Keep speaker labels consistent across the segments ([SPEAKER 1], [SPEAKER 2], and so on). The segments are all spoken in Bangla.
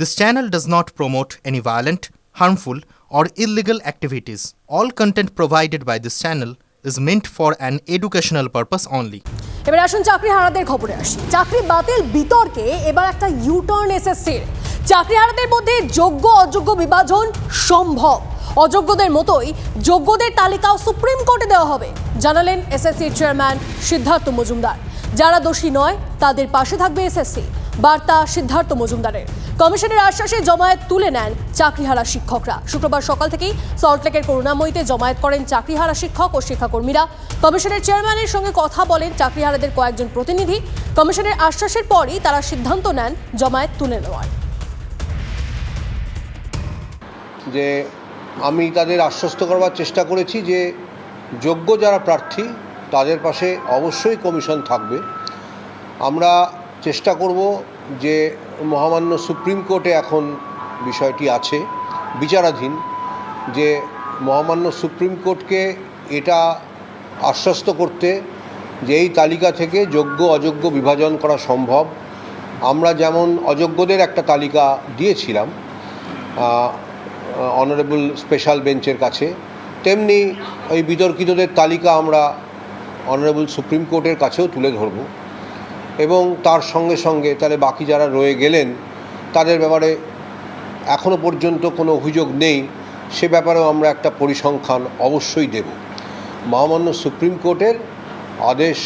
[SPEAKER 1] This channel does not promote any violent, harmful, or illegal activities. All content provided by this channel is meant for an educational purpose only.
[SPEAKER 2] এবার আসুন চাকরি হারাদের খবরে আসি। চাকরি বাতিল বিতর্কে এবার একটা ইউটার্ন এসএসসির চাকরি হারাদের মধ্যে যোগ্য অযোগ্য বিভাজন সম্ভব। অযোগ্যদের মতোই যোগ্যদের তালিকাও সুপ্রিম কোর্টে দেওয়া হবে জানালেন এসএসসির চেয়ারম্যান সিদ্ধার্থ মজুমদার। যারা দোষী নয় তাদের পাশে থাকবে এসএসসি বার্তা সিদ্ধার্থ মজুমদারের। কমিশনের আশ্বাসে জমায়েত তুলে নেন চাকরিহারা শিক্ষকরা। শুক্রবার সকাল থেকেই সল্টলেকের করুণাময়ীতে জমায়েত করেন চাকরিহারা শিক্ষক ও শিক্ষাকর্মীরা। কমিশনের চেয়ারম্যানের সঙ্গে কথা বলেন চাকরিহারাদের কয়েকজন প্রতিনিধি। কমিশনের আশ্বাসের পরই তারা সিদ্ধান্ত নেন জমায়েত তুলে নেওয়ার।
[SPEAKER 3] যে আমি তাদের আশ্বস্ত করবার চেষ্টা করেছি যে যোগ্য যারা প্রার্থী, তাদের পাশে অবশ্যই কমিশন থাকবে। আমরা চেষ্টা করব যে মহামান্য সুপ্রিম কোর্টে এখন বিষয়টি আছে, বিচারাধীন, যে মহামান্য সুপ্রিম কোর্টকে এটা আশ্বস্ত করতে যে এই তালিকা থেকে যোগ্য অযোগ্য বিভাজন করা সম্ভব। আমরা যেমন অযোগ্যদের একটা তালিকা দিয়েছিলাম অনারেবল স্পেশাল বেঞ্চের কাছে, তেমনি ওই বিতর্কিতদের তালিকা আমরা অনারেবল সুপ্রিম কোর্টের কাছেও তুলে ধরব। এবং তার সঙ্গে সঙ্গে তাহলে বাকি যারা রয়ে গেলেন, তাদের ব্যাপারে এখনও পর্যন্ত কোনো অভিযোগ নেই। সে ব্যাপারেও আমরা একটা পরিসংখ্যান অবশ্যই দেব। মহামান্য সুপ্রিম কোর্টের আদেশ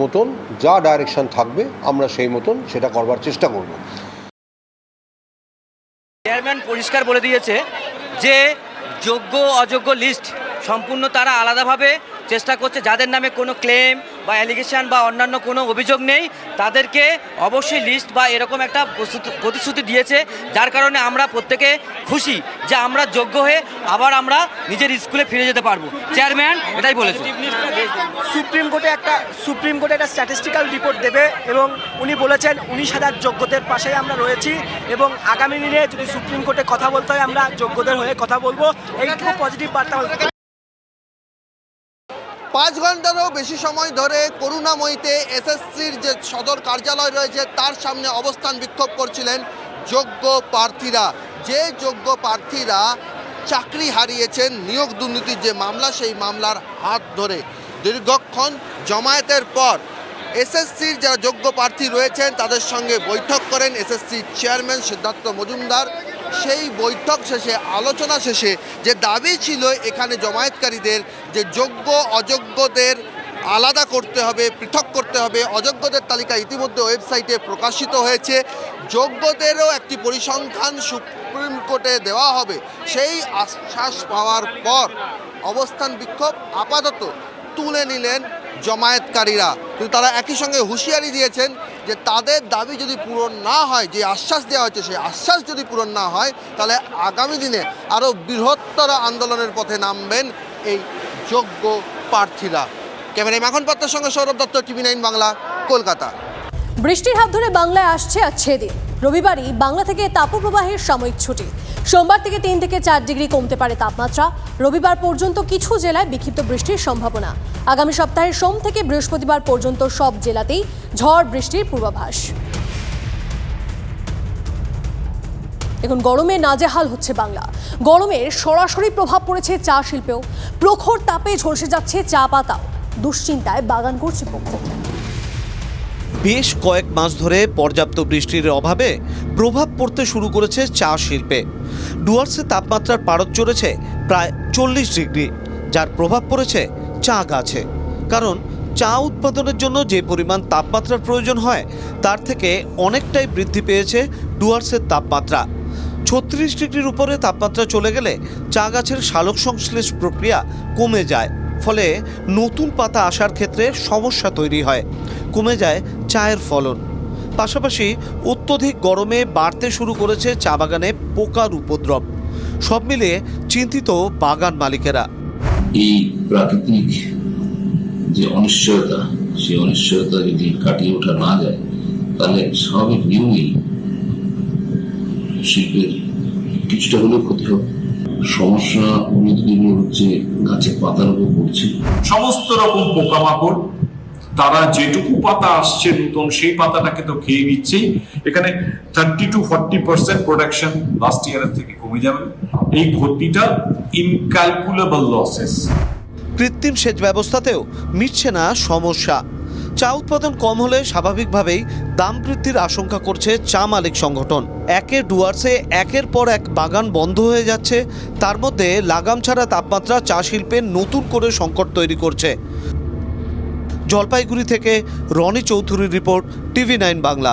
[SPEAKER 3] মতন যা ডাইরেকশন থাকবে, আমরা সেই মতন সেটা করবার চেষ্টা করব।
[SPEAKER 4] চেয়ারম্যান পরিষ্কার বলে দিয়েছে যে যোগ্য অযোগ্য লিস্ট সম্পূর্ণ তারা আলাদাভাবে চেষ্টা করছে, যাদের নামে কোনো ক্লেম বা অ্যালিগেশন বা অন্যান্য কোনো অভিযোগ নেই, তাদেরকে অবশ্যই লিস্ট বা এরকম একটা প্রতিশ্রুতি দিয়েছে, যার কারণে আমরা প্রত্যেকে খুশি যে আমরা যোগ্য হয়ে আবার আমরা নিজের স্কুলে ফিরে যেতে পারব। চেয়ারম্যান এটাই বলেছে।
[SPEAKER 5] সুপ্রিম কোর্টে একটা সুপ্রিম কোর্টে একটা স্ট্যাটিস্টিক্যাল রিপোর্ট দেবে এবং উনি বলেছেন উনিশ হাজার যোগ্যদের পাশে আমরা রয়েছি এবং আগামী দিনে যদি সুপ্রিম কোর্টে কথা বলতে হয়, আমরা যোগ্যদের হয়ে কথা বলব। এইটুকু পজিটিভ বার্তা।
[SPEAKER 6] পাঁচ ঘন্টারও বেশি সময় ধরে করুণাময়ীতে এসএসসির যে সদর কার্যালয় রয়েছে, তার সামনে অবস্থান বিক্ষোভ করছিলেন যোগ্য প্রার্থীরা। যে যোগ্য প্রার্থীরা চাকরি হারিয়েছেন, নিয়োগ দুর্নীতির যে মামলা, সেই মামলার হাত ধরে দীর্ঘক্ষণ জমায়েতের পর এসএসসির যারা যোগ্য প্রার্থী রয়েছেন, তাদের সঙ্গে বৈঠক করেন এসএসসির চেয়ারম্যান সিদ্ধার্থ মজুমদার। সেই বৈঠক শেষে, আলোচনা শেষে যে দাবি ছিল এখানে জমায়েতকারীদের যে যোগ্য, অযোগ্যদের আলাদা করতে হবে, পৃথক করতে হবে, অযোগ্যদের তালিকা ইতিমধ্যে ওয়েবসাইটে প্রকাশিত হয়েছে। যোগ্যদেরও একটি পরিসংখ্যান সুপ্রিম কোর্টে দেওয়া হবে। সেই আশ্বাস পাওয়ার পর অবস্থান বিক্ষোভ আপাতত তুলে নিলেন জমায়েতকারীরা। কিন্তু তারা একই সঙ্গে হুঁশিয়ারি দিয়েছেন যে তাদের দাবি যদি পূরণ না হয়, যে আশ্বাস দেওয়া হচ্ছে সেই আশ্বাস যদি পূরণ না হয়, তাহলে আগামী দিনে আরও বৃহত্তর আন্দোলনের পথে নামবেন এই যোগ্য প্রার্থীরা। ক্যামেরায় মাখন পাত্রের সঙ্গে সৌরভ দত্ত, টিভি নাইন বাংলা, কলকাতা।
[SPEAKER 2] বৃষ্টির হাত ধরে বাংলায় আসছে আর ছেদে রবিবারই বাংলা থেকে তাপপ্রবাহের সাময়িক ছুটি। সোমবার থেকে তিন থেকে চার ডিগ্রি কমতে পারে তাপমাত্রা। রবিবার পর্যন্ত কিছু জেলায় বিক্ষিপ্ত বৃষ্টির সম্ভাবনা। আগামী সপ্তাহের সোম থেকে বৃহস্পতিবার পর্যন্ত সব জেলাতেই ঝড় বৃষ্টির পূর্বাভাস। এখন গরমে নাজেহাল হচ্ছে বাংলা। গরমের সরাসরি প্রভাব পড়েছে চা শিল্পেও। প্রখর তাপে ঝলসে যাচ্ছে চা পাতাও। দুশ্চিন্তায় বাগান করছে পক্ষ।
[SPEAKER 7] বেশ কয়েক মাস ধরে পর্যাপ্ত বৃষ্টির অভাবে প্রভাব পড়তে শুরু করেছে চা শিল্পে। ডুয়ার্সে তাপমাত্রার পারদ চড়েছে প্রায় চল্লিশ ডিগ্রি, যার প্রভাব পড়েছে চা গাছে। কারণ চা উৎপাদনের জন্য যে পরিমাণ তাপমাত্রার প্রয়োজন হয়, তার থেকে অনেকটাই বৃদ্ধি পেয়েছে ডুয়ার্সের তাপমাত্রা। ছত্রিশ ডিগ্রির উপরে তাপমাত্রা চলে গেলে চা গাছের সালোক সংশ্লেষ প্রক্রিয়া কমে যায়, ফলে নতুন পাতা আসার ক্ষেত্রে সমস্যা তৈরি হয়। কমে যায় চায়ের ফলন। পাশাপাশি অত্যধিক গরমে বাড়তে শুরু করেছে চা বাগানে পোকার উপদ্রব। সব মিলিয়ে চিন্তিত বাগান মালিকেরা।
[SPEAKER 8] এই প্রাকৃতিক যে অনিশ্চয়তা সেই অনিশ্চয়তা যদি কাটিয়ে ওঠা না যায় তাহলে স্বাভাবিক নিয়মেই শিল্পের কিছুটা হলেও ক্ষতি হবে। সমস্যা হচ্ছে গাছের পাতার উপর পড়ছে।
[SPEAKER 9] সমস্ত রকম পোকামাকড় তারা যেটুকু পাতা আসছে নতুন, সেই পাতাটাকে তো খেয়ে নিচ্ছেই। এখানে thirty two forty percent production last ইয়ারের থেকে কমে যাবে। এই ক্ষতিটা ইনক্যালকুলেবল লসেস
[SPEAKER 7] কৃত্রিম সেচ ব্যবস্থাতেও মিটছে না সমস্যা। চা উৎপাদন কম হলে স্বাভাবিকভাবেই দাম বৃদ্ধির আশঙ্কা করছে চা মালিক সংগঠন। একে ডুয়ার্সে একের পর এক বাগান বন্ধ হয়ে যাচ্ছে, তার মধ্যে লাগাম ছাড়া তাপমাত্রা চা শিল্পে নতুন করে সংকট তৈরি করছে। জলপাইগুড়ি থেকে রনি চৌধুরীর রিপোর্ট টিভি নাইন বাংলা।